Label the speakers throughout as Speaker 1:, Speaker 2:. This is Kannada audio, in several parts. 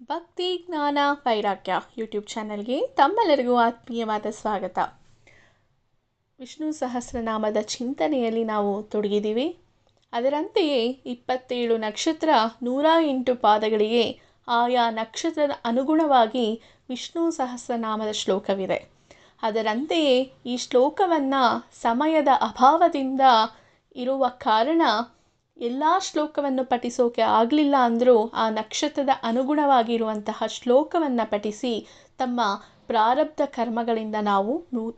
Speaker 1: ಭಕ್ತಿ ಜ್ಞಾನ ವೈರಾಗ್ಯ ಯೂಟ್ಯೂಬ್ ಚಾನಲ್ಗೆ ತಮ್ಮೆಲ್ಲರಿಗೂ ಆತ್ಮೀಯವಾದ ಸ್ವಾಗತ. ವಿಷ್ಣು ಸಹಸ್ರನಾಮದ ಚಿಂತನೆಯಲ್ಲಿ ನಾವು ತೊಡಗಿದ್ದೀವಿ. ಅದರಂತೆಯೇ ಇಪ್ಪತ್ತೇಳು ನಕ್ಷತ್ರ ನೂರ ಎಂಟು ಪಾದಗಳಿಗೆ ಆಯಾ ನಕ್ಷತ್ರದ ಅನುಗುಣವಾಗಿ ವಿಷ್ಣು ಸಹಸ್ರನಾಮದ ಶ್ಲೋಕವಿದೆ. ಅದರಂತೆಯೇ ಈ ಶ್ಲೋಕವನ್ನು ಸಮಯದ ಅಭಾವದಿಂದ ಇರುವ ಕಾರಣ ಎಲ್ಲ ಶ್ಲೋಕವನ್ನು ಪಠಿಸೋಕೆ ಆಗಲಿಲ್ಲ ಅಂದರೂ ಆ ನಕ್ಷತ್ರದ ಅನುಗುಣವಾಗಿರುವಂತಹ ಶ್ಲೋಕವನ್ನು ಪಠಿಸಿ ತಮ್ಮ ಪ್ರಾರಬ್ಧ ಕರ್ಮಗಳಿಂದ ನಾವು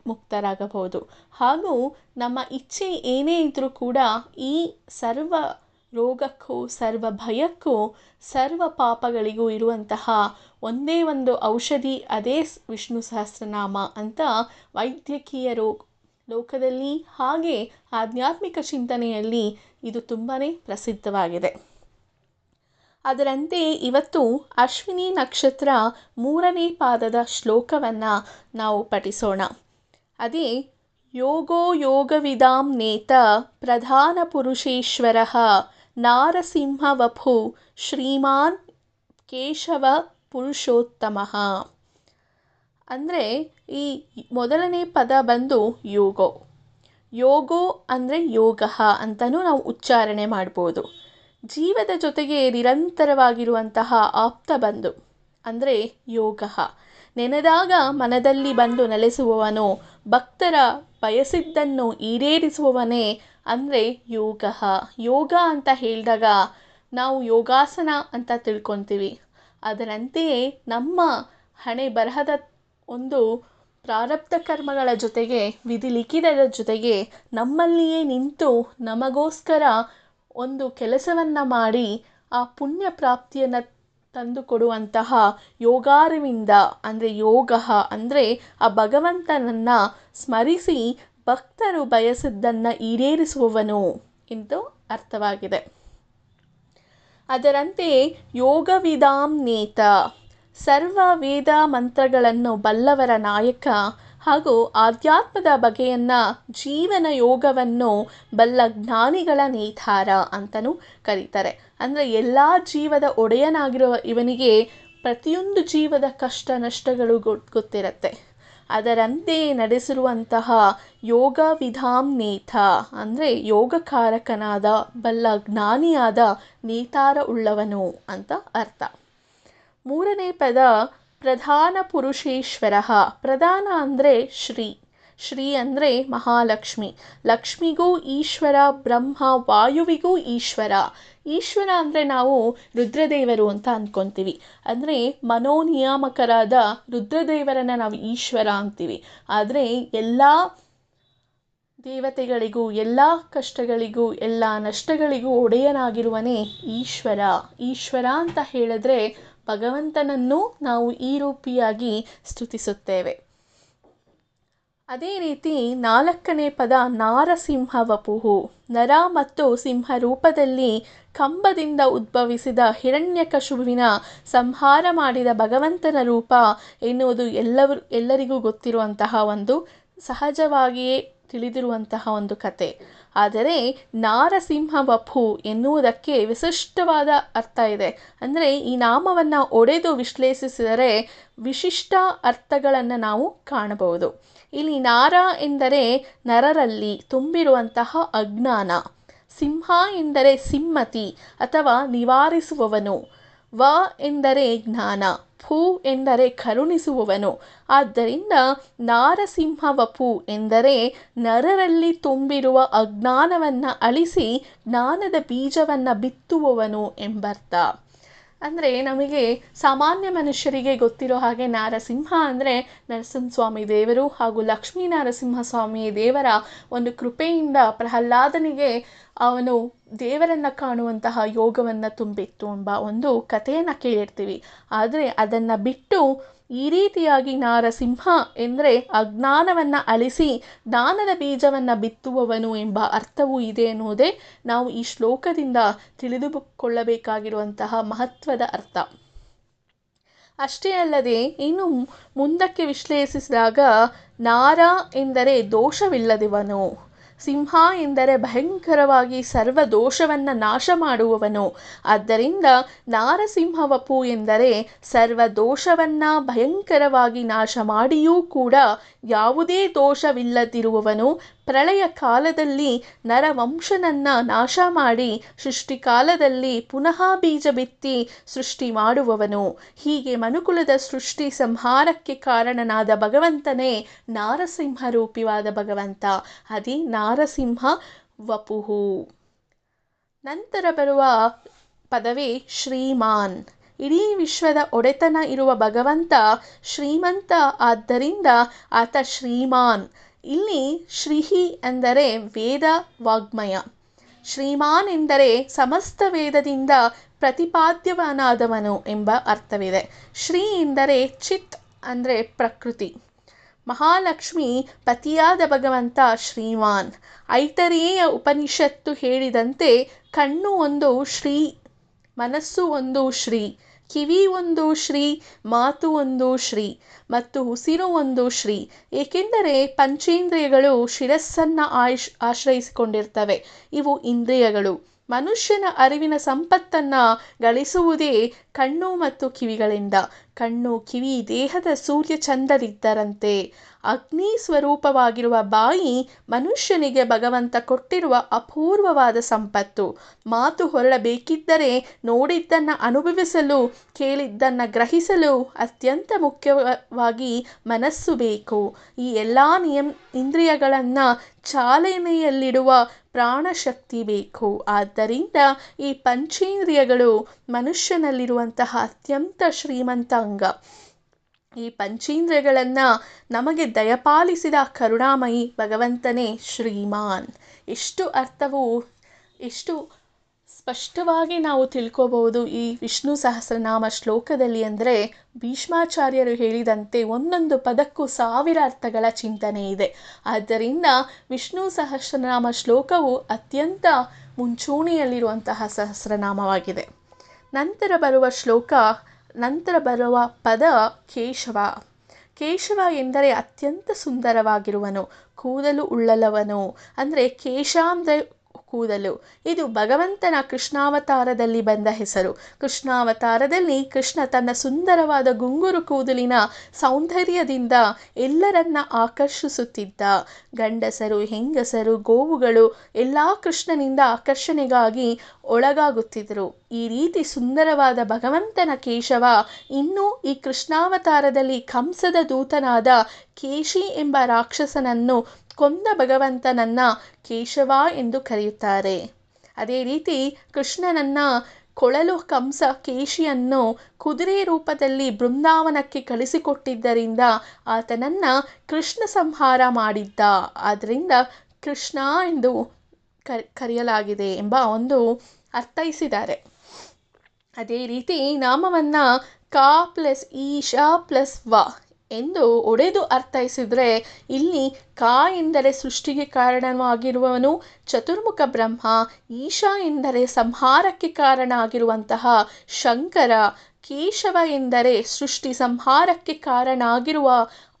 Speaker 1: ಮುಕ್ತರಾಗಬಹುದು. ಹಾಗೂ ನಮ್ಮ ಇಚ್ಛೆ ಏನೇ ಇದ್ದರೂ ಕೂಡ ಈ ಸರ್ವ ರೋಗಕ್ಕೂ, ಸರ್ವ ಭಯಕ್ಕೂ, ಸರ್ವ ಪಾಪಗಳಿಗೂ ಇರುವಂತಹ ಒಂದೇ ಒಂದು ಔಷಧಿ, ಅದೇ ವಿಷ್ಣು ಸಹಸ್ರನಾಮ ಅಂತ ವೈದ್ಯಕೀಯ ರೋ ಲೋಕದಲ್ಲಿ ಹಾಗೆ ಆಧ್ಯಾತ್ಮಿಕ ಚಿಂತನೆಯಲ್ಲಿ ಇದು ತುಂಬಾ ಪ್ರಸಿದ್ಧವಾಗಿದೆ. ಅದರಂತೆ ಇವತ್ತು ಅಶ್ವಿನಿ ನಕ್ಷತ್ರ ಮೂರನೇ ಪಾದದ ಶ್ಲೋಕವನ್ನು ನಾವು ಪಠಿಸೋಣ. ಅದೇ, ಯೋಗೋ ಯೋಗವಿದಾಂ ನೇತ ಪ್ರಧಾನ ಪುರುಷೇಶ್ವರ ನಾರಸಿಂಹವಪು ಶ್ರೀಮಾನ್ ಕೇಶವ ಪುರುಷೋತ್ತಮ. ಅಂದರೆ ಈ ಮೊದಲನೇ ಪದ ಬಂದು ಯೋಗೋ. ಯೋಗೋ ಅಂದರೆ ಯೋಗ ಅಂತಲೂ ನಾವು ಉಚ್ಚಾರಣೆ ಮಾಡ್ಬೋದು. ಜೀವದ ಜೊತೆಗೆ ನಿರಂತರವಾಗಿರುವಂತಹ ಆಪ್ತ ಬಂಧು ಅಂದರೆ ಯೋಗ. ನೆನೆದಾಗ ಮನದಲ್ಲಿ ಬಂದು ನೆಲೆಸುವವನು, ಭಕ್ತರ ಬಯಸಿದ್ದನ್ನು ಈಡೇರಿಸುವವನೇ ಅಂದರೆ ಯೋಗ. ಯೋಗ ಅಂತ ಹೇಳಿದಾಗ ನಾವು ಯೋಗಾಸನ ಅಂತ ತಿಳ್ಕೊತೀವಿ. ಅದರಂತೆಯೇ ನಮ್ಮ ಹಣೆ ಬರಹದ ಒಂದು ಪ್ರಾರಬ್ಧ ಕರ್ಮಗಳ ಜೊತೆಗೆ, ವಿಧಿ ಲಿಖಿತದ ಜೊತೆಗೆ ನಮ್ಮಲ್ಲಿಯೇ ನಿಂತು ನಮಗೋಸ್ಕರ ಒಂದು ಕೆಲಸವನ್ನು ಮಾಡಿ ಆ ಪುಣ್ಯ ಪ್ರಾಪ್ತಿಯನ್ನು ತಂದುಕೊಡುವಂತಹ ಯೋಗಾರಿವಿಂದ, ಅಂದರೆ ಯೋಗ, ಅಂದರೆ ಆ ಭಗವಂತನನ್ನು ಸ್ಮರಿಸಿ ಭಕ್ತರು ಬಯಸಿದ್ದನ್ನು ಈಡೇರಿಸುವವನು ಎಂದು ಅರ್ಥವಾಗಿದೆ. ಅದರಂತೆಯೇ ಯೋಗವಿದಾಂ ನೇತ. ಸರ್ವ ವೇದ ಮಂತ್ರಗಳನ್ನು ಬಲ್ಲವರ ನಾಯಕ ಹಾಗೂ ಆಧ್ಯಾತ್ಮದ ಬಗೆಯನ್ನು ಜೀವನ ಯೋಗವನ್ನು ಬಲ್ಲ ಜ್ಞಾನಿಗಳ ನೇತಾರ ಅಂತಲೂ ಕರೀತಾರೆ. ಅಂದರೆ ಎಲ್ಲ ಜೀವದ ಒಡೆಯನಾಗಿರುವ ಇವನಿಗೆ ಪ್ರತಿಯೊಂದು ಜೀವದ ಕಷ್ಟ ನಷ್ಟಗಳು ಗೊತ್ತಿರುತ್ತೆ. ಅದರಂತೆ ನಡೆಸಿರುವಂತಹ ಯೋಗ ವಿಧಾಂ ನೇತ ಅಂದರೆ ಯೋಗಕಾರಕನಾದ ಬಲ್ಲ ಜ್ಞಾನಿಯಾದ ನೇತಾರ ಉಳ್ಳವನು ಅಂತ ಅರ್ಥ. ಮೂರನೇ ಪದ ಪ್ರಧಾನ ಪುರುಷೇಶ್ವರ. ಪ್ರಧಾನ ಅಂದರೆ ಶ್ರೀ. ಶ್ರೀ ಅಂದರೆ ಮಹಾಲಕ್ಷ್ಮಿ. ಲಕ್ಷ್ಮಿಗೂ ಈಶ್ವರ, ಬ್ರಹ್ಮ, ವಾಯುವಿಗೂ ಈಶ್ವರ. ಈಶ್ವರ ಅಂದರೆ ನಾವು ರುದ್ರದೇವರು ಅಂತ ಅಂದ್ಕೊತೀವಿ ಅಂದರೆ ಮನೋನಿಯಾಮಕರಾದ ರುದ್ರದೇವರನ್ನ ನಾವು ಈಶ್ವರ ಅಂತೀವಿ. ಆದರೆ ಎಲ್ಲ ದೇವತೆಗಳಿಗೂ, ಎಲ್ಲ ಕಷ್ಟಗಳಿಗೂ, ಎಲ್ಲ ನಷ್ಟಗಳಿಗೂ ಒಡೆಯನಾಗಿರುವನೇ ಈಶ್ವರ. ಈಶ್ವರ ಅಂತ ಹೇಳಿದ್ರೆ ಭಗವಂತನನ್ನು ನಾವು ಈ ರೂಪಿಯಾಗಿ ಸ್ತುತಿಸುತ್ತೇವೆ. ಅದೇ ರೀತಿ ನಾಲ್ಕನೇ ಪದ ನಾರಸಿಂಹ ವಪುಹು ನರ ಮತ್ತು ಸಿಂಹ ರೂಪದಲ್ಲಿ ಕಂಬದಿಂದ ಉದ್ಭವಿಸಿದ ಹಿರಣ್ಯಕಶುವಿನ ಸಂಹಾರ ಮಾಡಿದ ಭಗವಂತನ ರೂಪ ಎನ್ನುವುದು ಎಲ್ಲವರು, ಎಲ್ಲರಿಗೂ ಗೊತ್ತಿರುವಂತಹ ಒಂದು, ಸಹಜವಾಗಿಯೇ ತಿಳಿದಿರುವಂತಹ ಒಂದು ಕತೆ. ಆದರೆ ನಾರಸಿಂಹ ವಪು ಎನ್ನುವುದಕ್ಕೆ ವಿಶಿಷ್ಟವಾದ ಅರ್ಥ ಇದೆ. ಅಂದರೆ ಈ ನಾಮವನ್ನು ಒಡೆದು ವಿಶ್ಲೇಷಿಸಿದರೆ ವಿಶಿಷ್ಟ ಅರ್ಥಗಳನ್ನು ನಾವು ಕಾಣಬಹುದು. ಇಲ್ಲಿ ನಾರ ಎಂದರೆ ನರರಲ್ಲಿ ತುಂಬಿರುವಂತಹ ಅಜ್ಞಾನ. ಸಿಂಹ ಎಂದರೆ ಸಿಮ್ಮತಿ ಅಥವಾ ನಿವಾರಿಸುವವನು. ವ ಎಂದರೆ ಜ್ಞಾನ. ಭೂ ಎಂದರೆ ಕರುಣಿಸುವವನು. ಆದ್ದರಿಂದ ನಾರಸಿಂಹ ವಪು ಎಂದರೆ ನರರಲ್ಲಿ ತುಂಬಿರುವ ಅಜ್ಞಾನವನ್ನು ಅಳಿಸಿ ಜ್ಞಾನದ ಬೀಜವನ್ನು ಬಿತ್ತುವವನು ಎಂಬರ್ಥ. ಅಂದರೆ ನಮಗೆ ಸಾಮಾನ್ಯ ಮನುಷ್ಯರಿಗೆ ಗೊತ್ತಿರೋ ಹಾಗೆ ನಾರಸಿಂಹ ಅಂದರೆ ನರಸಿಂಹಸ್ವಾಮಿ ದೇವರು ಹಾಗೂ ಲಕ್ಷ್ಮೀ ನರಸಿಂಹಸ್ವಾಮಿ ದೇವರ ಒಂದು ಕೃಪೆಯಿಂದ ಪ್ರಹ್ಲಾದನಿಗೆ ಅವನು ದೇವರನ್ನು ಕಾಣುವಂತಹ ಯೋಗವನ್ನು ತುಂಬಿತ್ತು ಎಂಬ ಒಂದು ಕಥೆಯನ್ನು ಕೇಳಿರ್ತೀವಿ. ಆದರೆ ಅದನ್ನು ಬಿಟ್ಟು ಈ ರೀತಿಯಾಗಿ ನಾರಸಿಂಹ ಎಂದರೆ ಅಜ್ಞಾನವನ್ನು ಅಳಿಸಿ ಜ್ಞಾನದ ಬೀಜವನ್ನು ಬಿತ್ತುವವನು ಎಂಬ ಅರ್ಥವೂ ಇದೆ ಎನ್ನುವುದೇ ನಾವು ಈ ಶ್ಲೋಕದಿಂದ ತಿಳಿದುಕೊಳ್ಳಬೇಕಾಗಿರುವಂತಹ ಮಹತ್ವದ ಅರ್ಥ. ಅಷ್ಟೇ ಅಲ್ಲದೆ ಇನ್ನು ಮುಂದಕ್ಕೆ ವಿಶ್ಲೇಷಿಸಿದಾಗ ನಾರ ಎಂದರೆ ದೋಷವಿಲ್ಲದವನು. ಸಿಂಹ ಎಂದರೆ ಭಯಂಕರವಾಗಿ ಸರ್ವ ದೋಷವನ್ನು ನಾಶ ಮಾಡುವವನು. ಆದ್ದರಿಂದ ನಾರಸಿಂಹವಪು ಎಂದರೆ ಸರ್ವ ದೋಷವನ್ನು ಭಯಂಕರವಾಗಿ ನಾಶ ಮಾಡಿಯೂ ಕೂಡ ಯಾವುದೇ ದೋಷವಿಲ್ಲದಿರುವವನು ಪ್ರಳಯ ಕಾಲದಲ್ಲಿ ನರವಂಶನನ್ನು ನಾಶ ಮಾಡಿ ಸೃಷ್ಟಿಕಾಲದಲ್ಲಿ ಪುನಃ ಬೀಜ ಬಿತ್ತಿ ಸೃಷ್ಟಿ ಮಾಡುವವನು. ಹೀಗೆ ಮನುಕುಲದ ಸೃಷ್ಟಿ ಸಂಹಾರಕ್ಕೆ ಕಾರಣನಾದ ಭಗವಂತನೇ ನಾರಸಿಂಹ ರೂಪಿವಾದ ಭಗವಂತ. ಅದೇ ನಾರಸಿಂಹ ವಪುಹು. ನಂತರ ಬರುವ ಪದವೇ ಶ್ರೀಮಾನ್. ಇಡೀ ವಿಶ್ವದ ಒಡೆತನ ಇರುವ ಭಗವಂತ ಶ್ರೀಮಂತ ಆದ್ದರಿಂದ ಆತ ಶ್ರೀಮಾನ್. ಇಲ್ಲಿ ಶ್ರೀಹಿ ಅಂದರೆ ವೇದ ವಾಗ್ಮಯ. ಶ್ರೀಮಾನ್ ಎಂದರೆ ಸಮಸ್ತ ವೇದದಿಂದ ಪ್ರತಿಪಾದ್ಯವನಾದವನು ಎಂಬ ಅರ್ಥವಿದೆ. ಶ್ರೀ ಎಂದರೆ ಚಿತ್ ಅಂದರೆ ಪ್ರಕೃತಿ. ಮಹಾಲಕ್ಷ್ಮಿ ಪತಿಯಾದ ಭಗವಂತ ಶ್ರೀಮಾನ್. ಐತರೇಯ ಉಪನಿಷತ್ತು ಹೇಳಿದಂತೆ ಕಣ್ಣು ಒಂದು ಶ್ರೀ, ಮನಸ್ಸು ಒಂದು ಶ್ರೀ, ಕಿವಿ ಒಂದು ಶ್ರೀ, ಮಾತು ಒಂದು ಶ್ರೀ. ಮತ್ತು ಉಸಿರು ಒಂದು ಶ್ರೀ. ಏಕೆಂದರೆ ಪಂಚೇಂದ್ರಿಯಗಳು ಶಿರಸ್ಸನ್ನು ಆಯುಷ್ ಆಶ್ರಯಿಸಿಕೊಂಡಿರ್ತವೆ. ಇವು ಇಂದ್ರಿಯಗಳು. ಮನುಷ್ಯನ ಅರಿವಿನ ಸಂಪತ್ತನ್ನು ಗಳಿಸುವುದೇ ಕಣ್ಣು ಮತ್ತು ಕಿವಿಗಳಿಂದ. ಕಣ್ಣು, ಕಿವಿ, ದೇಹದ ಸೂರ್ಯ ಚಂದರಿದ್ದರಂತೆ. ಅಗ್ನಿ ಸ್ವರೂಪವಾಗಿರುವ ಬಾಯಿ ಮನುಷ್ಯನಿಗೆ ಭಗವಂತ ಕೊಟ್ಟಿರುವ ಅಪೂರ್ವವಾದ ಸಂಪತ್ತು. ಮಾತು ಹೊರಡಬೇಕಿದ್ದರೆ ನೋಡಿದ್ದನ್ನು ಅನುಭವಿಸಲು, ಕೇಳಿದ್ದನ್ನು ಗ್ರಹಿಸಲು ಅತ್ಯಂತ ಮುಖ್ಯವಾಗಿ ಮನಸ್ಸು ಬೇಕು. ಈ ಎಲ್ಲ ನಿಯಮ ಇಂದ್ರಿಯಗಳನ್ನು ಚಾಲನೆಯಲ್ಲಿಡುವ ಪ್ರಾಣಶಕ್ತಿ ಬೇಕು. ಆದ್ದರಿಂದ ಈ ಪಂಚೇಂದ್ರಿಯಗಳು ಮನುಷ್ಯನಲ್ಲಿರುವಂತಹ ಅತ್ಯಂತ ಶ್ರೀಮಂತ ಅಂಗ. ಈ ಪಂಚೇಂದ್ರಿಯಗಳನ್ನು ನಮಗೆ ದಯಪಾಲಿಸಿದ ಕರುಣಾಮಯಿ ಭಗವಂತನೇ ಶ್ರೀಮಾನ್. ಎಷ್ಟು ಅರ್ಥವು, ಎಷ್ಟು ಸ್ಪಷ್ಟವಾಗಿ ನಾವು ತಿಳ್ಕೋಬಹುದು ಈ ವಿಷ್ಣು ಸಹಸ್ರನಾಮ ಶ್ಲೋಕದಲ್ಲಿ ಅಂದರೆ ಭೀಷ್ಮಾಚಾರ್ಯರು ಹೇಳಿದಂತೆ ಒಂದೊಂದು ಪದಕ್ಕೂ ಸಾವಿರ ಅರ್ಥಗಳ ಚಿಂತನೆ ಇದೆ. ಆದ್ದರಿಂದ ವಿಷ್ಣು ಸಹಸ್ರನಾಮ ಶ್ಲೋಕವು ಅತ್ಯಂತ ಮುಂಚೂಣಿಯಲ್ಲಿರುವಂತಹ ಸಹಸ್ರನಾಮವಾಗಿದೆ. ನಂತರ ಬರುವ ಶ್ಲೋಕ, ನಂತರ ಬರುವ ಪದ ಕೇಶವ. ಕೇಶವ ಎಂದರೆ ಅತ್ಯಂತ ಸುಂದರವಾಗಿರುವನು, ಕೂದಲು ಉಳ್ಳಲವನು. ಅಂದರೆ ಕೇಶ ಅಂದರೆ ಕೂದಲು. ಇದು ಭಗವಂತನ ಕೃಷ್ಣಾವತಾರದಲ್ಲಿ ಬಂದ ಹೆಸರು. ಕೃಷ್ಣಾವತಾರದಲ್ಲಿ ಕೃಷ್ಣ ತನ್ನ ಸುಂದರವಾದ ಗುಂಗುರು ಕೂದಲಿನ ಸೌಂದರ್ಯದಿಂದ ಎಲ್ಲರನ್ನ ಆಕರ್ಷಿಸುತ್ತಿದ್ದ. ಗಂಡಸರು, ಹೆಂಗಸರು, ಗೋವುಗಳು ಎಲ್ಲ ಕೃಷ್ಣನಿಂದ ಆಕರ್ಷಣೆಗಾಗಿ ಒಳಗಾಗುತ್ತಿದ್ದರು. ಈ ರೀತಿ ಸುಂದರವಾದ ಭಗವಂತನ ಕೇಶವ ಇನ್ನೂ ಈ ಕೃಷ್ಣಾವತಾರದಲ್ಲಿ ಕಂಸದ ದೂತನಾದ ಕೇಶಿ ಎಂಬ ರಾಕ್ಷಸನನ್ನು ಕೊಂದ ಭಗವಂತನನ್ನ ಕೇಶವ ಎಂದು ಕರೆಯುತ್ತಾರೆ. ಅದೇ ರೀತಿ ಕೃಷ್ಣನನ್ನ ಕೊಳಲು ಕಂಸ ಕೇಶಿಯನ್ನು ಕುದುರೆ ರೂಪದಲ್ಲಿ ಬೃಂದಾವನಕ್ಕೆ ಕಳಿಸಿಕೊಟ್ಟಿದ್ದರಿಂದ ಆತನನ್ನ ಕೃಷ್ಣ ಸಂಹಾರ ಮಾಡಿದ್ದ. ಆದ್ದರಿಂದ ಕೃಷ್ಣ ಎಂದು ಕರೆಯಲಾಗಿದೆ ಎಂಬ ಒಂದು ಅರ್ಥೈಸಿದ್ದಾರೆ ಅದೇ ರೀತಿ ನಾಮವನ್ನು ಕ ಪ್ಲಸ್ ಈಶಾ ಪ್ಲಸ್ ವ ಎಂದು ಒಡೆದು ಅರ್ಥೈಸಿದರೆ, ಇಲ್ಲಿ ಕ ಎಂದರೆ ಸೃಷ್ಟಿಗೆ ಕಾರಣವಾಗಿರುವವನು, ಚತುರ್ಮುಖ ಬ್ರಹ್ಮ, ಈಶಾ ಎಂದರೆ ಸಂಹಾರಕ್ಕೆ ಕಾರಣ ಆಗಿರುವಂತಹ ಶಂಕರ ಕೇಶವ ಎಂದರೆ ಸೃಷ್ಟಿ ಸಂಹಾರಕ್ಕೆ ಕಾರಣ ಆಗಿರುವ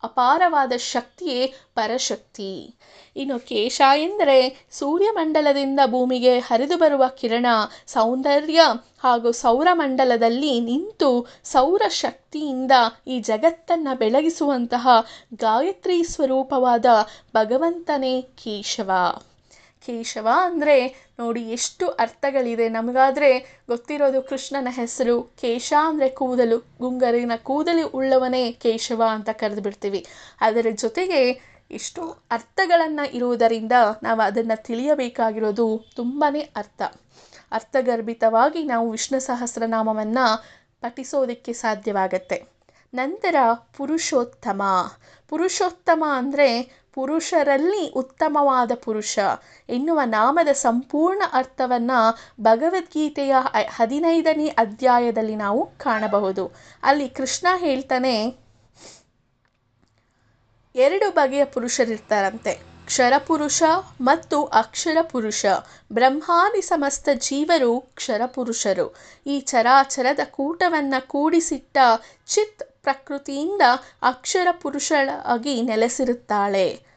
Speaker 1: ಅಪಾರವಾದ ಶಕ್ತಿಯೇ ಪರಶಕ್ತಿ. ಇನ್ನು ಕೇಶ ಎಂದರೆ ಸೂರ್ಯಮಂಡಲದಿಂದ ಭೂಮಿಗೆ ಹರಿದು ಬರುವ ಕಿರಣ, ಸೌಂದರ್ಯ ಹಾಗೂ ಸೌರಮಂಡಲದಲ್ಲಿ ನಿಂತು ಸೌರ ಶಕ್ತಿಯಿಂದ ಈ ಜಗತ್ತನ್ನು ಬೆಳಗಿಸುವಂತಹ ಗಾಯತ್ರಿ ಸ್ವರೂಪವಾದ ಭಗವಂತನೇ ಕೇಶವ. ಕೇಶವ. ಅಂದರೆ ನೋಡಿ ಎಷ್ಟು ಅರ್ಥಗಳಿದೆ. ನಮಗಾದರೆ ಗೊತ್ತಿರೋದು ಕೃಷ್ಣನ ಹೆಸರು ಕೇಶ, ಅಂದರೆ ಕೂದಲು. ಗುಂಗರಿನ ಕೂದಲು ಉಳ್ಳವನೇ ಕೇಶವ ಅಂತ ಕರೆದು ಬಿಡ್ತೀವಿ ಅದರ ಜೊತೆಗೆ ಎಷ್ಟು ಅರ್ಥಗಳನ್ನು ಇರುವುದರಿಂದ ನಾವು ಅದನ್ನು ತಿಳಿಯಬೇಕಾಗಿರೋದು ತುಂಬಾ ಅರ್ಥ. ಅರ್ಥಗರ್ಭಿತವಾಗಿ ನಾವು ವಿಷ್ಣು ಸಹಸ್ರನಾಮವನ್ನು ಪಠಿಸೋದಕ್ಕೆ ಸಾಧ್ಯವಾಗತ್ತೆ. ನಂತರ ಪುರುಷೋತ್ತಮ. ಪುರುಷೋತ್ತಮ ಅಂದರೆ ಪುರುಷರಲ್ಲಿ ಉತ್ತಮವಾದ ಪುರುಷ. ಎನ್ನುವ ನಾಮದ ಸಂಪೂರ್ಣ ಅರ್ಥವನ್ನು ಭಗವದ್ಗೀತೆಯ ಹದಿನೈದನೇ ಅಧ್ಯಾಯದಲ್ಲಿ ನಾವು ಕಾಣಬಹುದು. ಅಲ್ಲಿ ಕೃಷ್ಣ ಹೇಳ್ತಾನೆ, ಎರಡು ಬಗೆಯ ಪುರುಷರಿರ್ತಾರಂತೆ. ಕ್ಷರಪುರುಷ ಮತ್ತು ಅಕ್ಷರ ಪುರುಷ ಬ್ರಹ್ಮಾದಿ ಸಮಸ್ತ ಜೀವರು ಕ್ಷರಪುರುಷರು. ಈ ಚರಾಚರದ ಕೂಟವನ್ನು ಕೂಡಿಸಿಟ್ಟ ಚಿತ್ ಪ್ರಕೃತಿಯಿಂದ ಅಕ್ಷರ ಪುರುಷಳಾಗಿ ನೆಲೆಸಿರುತ್ತಾಳೆ.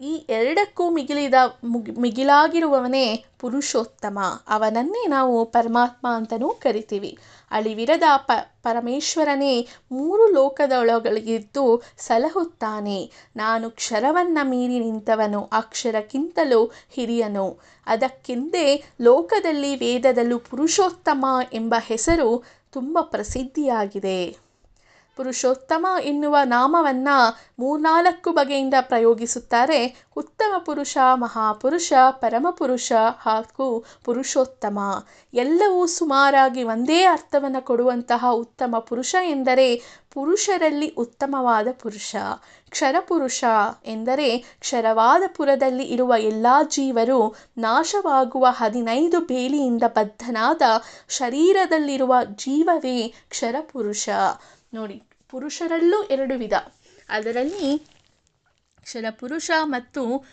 Speaker 1: ಈ ಎರಡಕ್ಕೂ ಮಿಗಿಲಿದ ಮುಗಿ, ಮಿಗಿಲಾಗಿರುವವನೇ ಪುರುಷೋತ್ತಮ. ಅವನನ್ನೇ ನಾವು ಪರಮಾತ್ಮ ಅಂತಲೂ ಕರಿತೀವಿ. ಅಳಿವಿರದ ಪ, ಪರಮೇಶ್ವರನೇ ಮೂರು ಲೋಕದೊಳಗಳಿದ್ದು ಸಲಹುತ್ತಾನೆ. ನಾನು ಕ್ಷರವನ್ನು ಮೀರಿ ನಿಂತವನು, ಅಕ್ಷರಕ್ಕಿಂತಲೂ ಹಿರಿಯನು. ಅದಕ್ಕೆಂದೇ ಲೋಕದಲ್ಲಿ ವೇದದಲ್ಲೂ ಪುರುಷೋತ್ತಮ ಎಂಬ ಹೆಸರು ತುಂಬ ಪ್ರಸಿದ್ಧಿಯಾಗಿದೆ. ಪುರುಷೋತ್ತಮ ಎನ್ನುವ ನಾಮವನ್ನು ಮೂರ್ನಾಲ್ಕು ಬಗೆಯಿಂದ ಪ್ರಯೋಗಿಸುತ್ತಾರೆ. ಉತ್ತಮ ಪುರುಷ, ಮಹಾಪುರುಷ ಪರಮಪುರುಷ ಹಾಗೂ ಪುರುಷೋತ್ತಮ. ಎಲ್ಲವೂ ಸುಮಾರಾಗಿ ಒಂದೇ ಅರ್ಥವನ್ನು ಕೊಡುವಂತಹ ಉತ್ತಮ ಪುರುಷ ಎಂದರೆ ಪುರುಷರಲ್ಲಿ ಉತ್ತಮವಾದ ಪುರುಷ. ಕ್ಷರಪುರುಷ ಎಂದರೆ ಕ್ಷರವಾದ ಪುರದಲ್ಲಿ ಇರುವ ಎಲ್ಲ ಜೀವರು ನಾಶವಾಗುವ ಹದಿನೈದು ಬೇಲಿಯಿಂದ ಬದ್ಧನಾದ ಶರೀರದಲ್ಲಿರುವ ಜೀವವೇ ಕ್ಷರಪುರುಷ ನೋಡಿ ಪುರುಷರಲ್ಲೂ ಎರಡು ವಿಧ. ಅದರಲ್ಲಿ ಶರಪುರುಷ ಮತ್ತು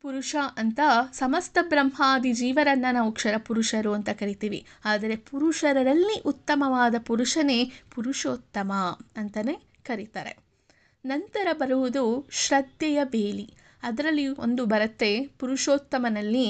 Speaker 1: ಪುರುಷ ಅಂತ ಸಮಸ್ತ ಬ್ರಹ್ಮಾದಿ ಜೀವರನ್ನು ನಾವು ಕ್ಷರಪುರುಷರು ಅಂತ ಕರಿತೀವಿ. ಆದರೆ ಪುರುಷರಲ್ಲಿ ಉತ್ತಮವಾದ ಪುರುಷನೇ ಪುರುಷೋತ್ತಮ ಅಂತಲೇ ಕರೀತಾರೆ. ನಂತರ ಬರುವುದು ಶ್ರದ್ಧೆಯ ಬೇಲಿ. ಅದರಲ್ಲಿ ಒಂದು ಬರುತ್ತೆ ಪುರುಷೋತ್ತಮನಲ್ಲಿ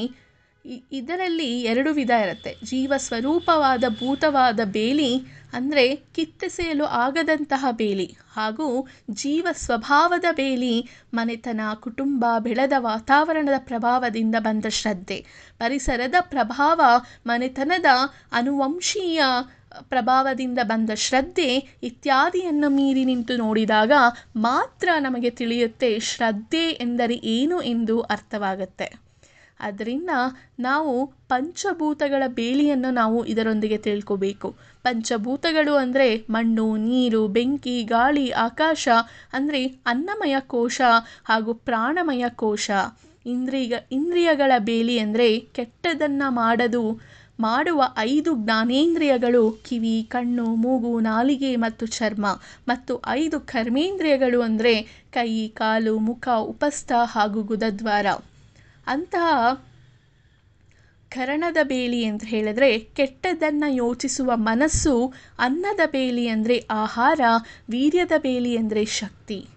Speaker 1: ಇದರಲ್ಲಿ ಎರಡು ವಿಧ ಇರುತ್ತೆ. ಜೀವ ಸ್ವರೂಪವಾದ ಭೂತವಾದ ಬೇಲಿ ಅಂದರೆ ಕಿತ್ತೆಸೆಯಲು ಆಗದಂತಹ ಬೇಲಿ ಹಾಗೂ ಜೀವ ಸ್ವಭಾವದ ಬೇಲಿ ಮನೆತನ, ಕುಟುಂಬ, ಬೆಳೆದ ವಾತಾವರಣದ ಪ್ರಭಾವದಿಂದ ಬಂದ ಶ್ರದ್ಧೆ. ಪರಿಸರದ ಪ್ರಭಾವ ಮನೆತನದ ಅನುವಂಶೀಯ ಪ್ರಭಾವದಿಂದ ಬಂದ ಶ್ರದ್ಧೆ ಇತ್ಯಾದಿಯನ್ನು ಮೀರಿ ನಿಂತು ನೋಡಿದಾಗ ಮಾತ್ರ ನಮಗೆ ತಿಳಿಯುತ್ತೆ ಶ್ರದ್ಧೆ ಎಂದರೆ ಏನು ಎಂದು ಅರ್ಥವಾಗುತ್ತೆ. ಆದ್ದರಿಂದ ನಾವು ಪಂಚಭೂತಗಳ ಬೇಲಿಯನ್ನು ನಾವು ಇದರೊಂದಿಗೆ ತಿಳ್ಕೋಬೇಕು. ಪಂಚಭೂತಗಳು ಅಂದರೆ ಮಣ್ಣು, ನೀರು, ಬೆಂಕಿ, ಗಾಳಿ, ಆಕಾಶ ಅಂದರೆ ಅನ್ನಮಯ ಕೋಶ ಹಾಗೂ ಪ್ರಾಣಮಯ ಕೋಶ. ಇಂದ್ರಿಯ ಇಂದ್ರಿಯಗಳ ಬೇಲಿ ಅಂದರೆ ಕೆಟ್ಟದನ್ನು ಮಾಡದು, ಮಾಡುವ ಐದು ಜ್ಞಾನೇಂದ್ರಿಯಗಳು ಕಿವಿ, ಕಣ್ಣು, ಮೂಗು, ನಾಲಿಗೆ ಮತ್ತು ಚರ್ಮ. ಮತ್ತು ಐದು ಕರ್ಮೇಂದ್ರಿಯಗಳು ಅಂದರೆ ಕೈ, ಕಾಲು, ಮುಖ, ಉಪಸ್ಥ ಹಾಗೂ ಗುದದ್ವಾರ. ಅಂತಹ ಕರಣದ ಬೇಲಿ ಅಂತ ಹೇಳಿದ್ರೆ ಕೆಟ್ಟದ್ದನ್ನು ಯೋಚಿಸುವ ಮನಸ್ಸು ಅನ್ನದ ಬೇಲಿ ಅಂದರೆ ಆಹಾರ, ವೀರ್ಯದ ಬೇಲಿ ಅಂದರೆ ಶಕ್ತಿ.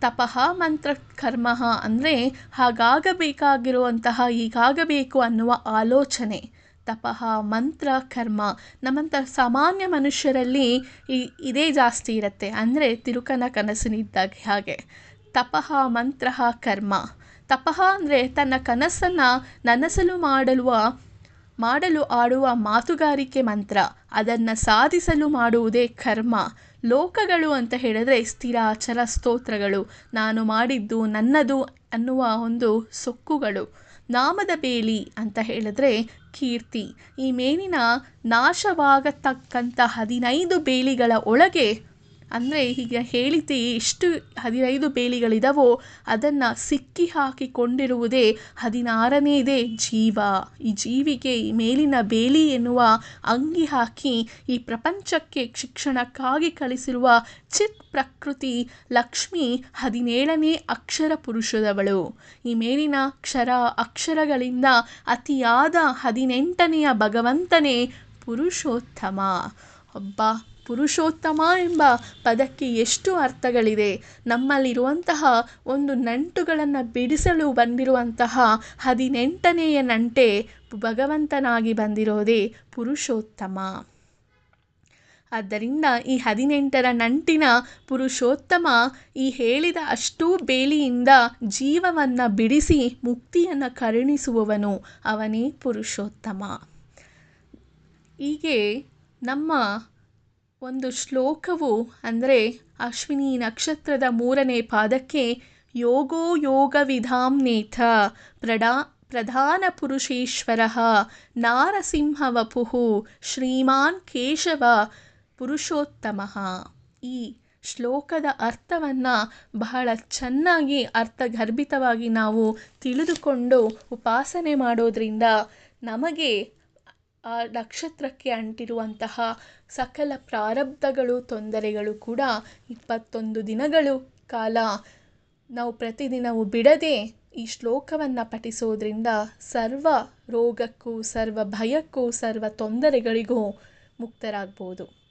Speaker 1: ತಪಃ, ಮಂತ್ರ, ಕರ್ಮ ಅಂದರೆ ಹಾಗಾಗಬೇಕಾಗಿರುವಂತಹ ಈಗಾಗಬೇಕು ಅನ್ನುವ ಆಲೋಚನೆ. ತಪಃ, ಮಂತ್ರ, ಕರ್ಮ ನಮ್ಮಂಥ ಸಾಮಾನ್ಯ ಮನುಷ್ಯರಲ್ಲಿ ಈ ಇದೇ ಜಾಸ್ತಿ ಇರುತ್ತೆ. ಅಂದರೆ ತಿರುಕನ ಕನಸಿನಿದ್ದಾಗ ಹಾಗೆ. ತಪಃ, ಮಂತ್ರ, ಕರ್ಮ ತಪಃ ಅಂದರೆ ತನ್ನ ಕನಸನ್ನು ನನಸಲು ಮಾಡಲು ಮಾಡಲು ಆಡುವ ಮಾತುಗಾರಿಕೆ ಮಂತ್ರ. ಅದನ್ನು ಸಾಧಿಸಲು ಮಾಡುವುದೇ ಕರ್ಮ. ಲೋಕಗಳು ಅಂತ ಹೇಳಿದ್ರೆ ಸ್ಥಿರ ಅಚಲ ಸ್ತೋತ್ರಗಳು. ನಾನು ಮಾಡಿದ್ದು ನನ್ನದು ಅನ್ನುವ ಒಂದು ಸೊಕ್ಕುಗಳು. ನಾಮದ ಬೇಲಿ ಅಂತ ಹೇಳಿದ್ರೆ ಕೀರ್ತಿ. ಈ ಮೇಲಿನ ನಾಶವಾಗತಕ್ಕಂಥ ಹದಿನೈದು ಬೇಲಿಗಳ ಒಳಗೆ ಅಂದರೆ ಈಗ ಹೇಳಿದ್ದೆ, ಎಷ್ಟು ಹದಿನೈದು ಬೇಲಿಗಳಿದಾವೋ ಅದನ್ನು ಸಿಕ್ಕಿ ಹಾಕಿಕೊಂಡಿರುವುದೇ ಹದಿನಾರನೇದೇ ಜೀವ. ಈ ಜೀವಿಗೆ ಮೇಲಿನ ಬೇಲಿ ಎನ್ನುವ ಅಂಗಿ ಹಾಕಿ ಈ ಪ್ರಪಂಚಕ್ಕೆ ಶಿಕ್ಷಣಕ್ಕಾಗಿ ಕಳಿಸಿರುವ ಚಿತ್ ಪ್ರಕೃತಿ ಲಕ್ಷ್ಮಿ ಹದಿನೇಳನೇ ಅಕ್ಷರ ಪುರುಷದವಳು. ಈ ಮೇಲಿನ ಅಕ್ಷರ ಅಕ್ಷರಗಳಿಂದ ಅತಿಯಾದ ಹದಿನೆಂಟನೆಯ ಭಗವಂತನೇ ಪುರುಷೋತ್ತಮ. ಒಬ್ಬ ಪುರುಷೋತ್ತಮ ಎಂಬ ಪದಕ್ಕೆ ಎಷ್ಟು ಅರ್ಥಗಳಿದೆ. ನಮ್ಮಲ್ಲಿರುವಂತಹ ಒಂದು ನಂಟುಗಳನ್ನು ಬಿಡಿಸಲು ಬಂದಿರುವಂತಹ ಹದಿನೆಂಟನೆಯ ನಂಟೆ ಭಗವಂತನಾಗಿ ಬಂದಿರೋದೇ ಪುರುಷೋತ್ತಮ. ಆದ್ದರಿಂದ ಈ ಹದಿನೆಂಟರ ನಂಟಿನ ಪುರುಷೋತ್ತಮ ಈ ಹೇಳಿದ ಅಷ್ಟೂ ಬೇಲಿಯಿಂದ ಜೀವವನ್ನು ಬಿಡಿಸಿ ಮುಕ್ತಿಯನ್ನು ಕರುಣಿಸುವವನು ಅವನೇ ಪುರುಷೋತ್ತಮ. ಹೀಗೆ ನಮ್ಮ ಒಂದು ಶ್ಲೋಕವು ಅಂದರೆ ಅಶ್ವಿನಿ ನಕ್ಷತ್ರದ ಮೂರನೇ ಪಾದಕ್ಕೆ ಯೋಗೋ ಯೋಗ ವಿಧಾಂನೇಥ ಪ್ರಡಾ ಪ್ರಧಾನ ಪುರುಷೇಶ್ವರ ನಾರಸಿಂಹ ವಪು ಶ್ರೀಮಾನ್ ಕೇಶವ ಪುರುಷೋತ್ತಮ. ಈ ಶ್ಲೋಕದ ಅರ್ಥವನ್ನು ಬಹಳ ಚೆನ್ನಾಗಿ ಅರ್ಥಗರ್ಭಿತವಾಗಿ ನಾವು ತಿಳಿದುಕೊಂಡು ಉಪಾಸನೆ ಮಾಡೋದ್ರಿಂದ ನಮಗೆ ಆ ನಕ್ಷತ್ರಕ್ಕೆ ಅಂಟಿರುವಂತಹ ಸಕಲ ಪ್ರಾರಬ್ಧಗಳು, ತೊಂದರೆಗಳು ಕೂಡ ಇಪ್ಪತ್ತೊಂದು ದಿನಗಳು ಕಾಲ. ನಾವು ಪ್ರತಿದಿನವೂ ಬಿಡದೆ ಈ ಶ್ಲೋಕವನ್ನು ಪಠಿಸೋದ್ರಿಂದ ಸರ್ವ ರೋಗಕ್ಕೂ, ಸರ್ವ ಭಯಕ್ಕೂ, ಸರ್ವ ತೊಂದರೆಗಳಿಗೂ ಮುಕ್ತರಾಗ್ಬೋದು.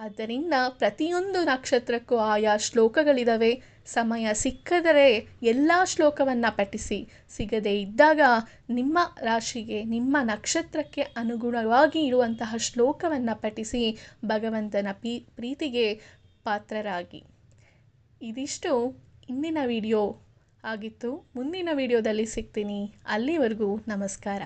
Speaker 1: ಆದ್ದರಿಂದ ಪ್ರತಿಯೊಂದು ನಕ್ಷತ್ರಕ್ಕೂ ಆಯಾ ಶ್ಲೋಕಗಳಿದ್ದಾವೆ ಸಮಯ ಸಿಕ್ಕದರೆ ಎಲ್ಲ ಶ್ಲೋಕವನ್ನು ಪಠಿಸಿ. ಸಿಗದೇ ಇದ್ದಾಗ ನಿಮ್ಮ ರಾಶಿಗೆ, ನಿಮ್ಮ ನಕ್ಷತ್ರಕ್ಕೆ ಅನುಗುಣವಾಗಿ ಇರುವಂತಹ ಶ್ಲೋಕವನ್ನು ಪಠಿಸಿ ಭಗವಂತನ ಪ್ರೀತಿಗೆ ಪಾತ್ರರಾಗಿ. ಇದಿಷ್ಟು ಇಂದಿನ ವಿಡಿಯೋ. ಆಗಿತ್ತು. ಮುಂದಿನ ವಿಡಿಯೋದಲ್ಲಿ ಸಿಗ್ತೀನಿ. ಅಲ್ಲಿವರೆಗೂ ನಮಸ್ಕಾರ.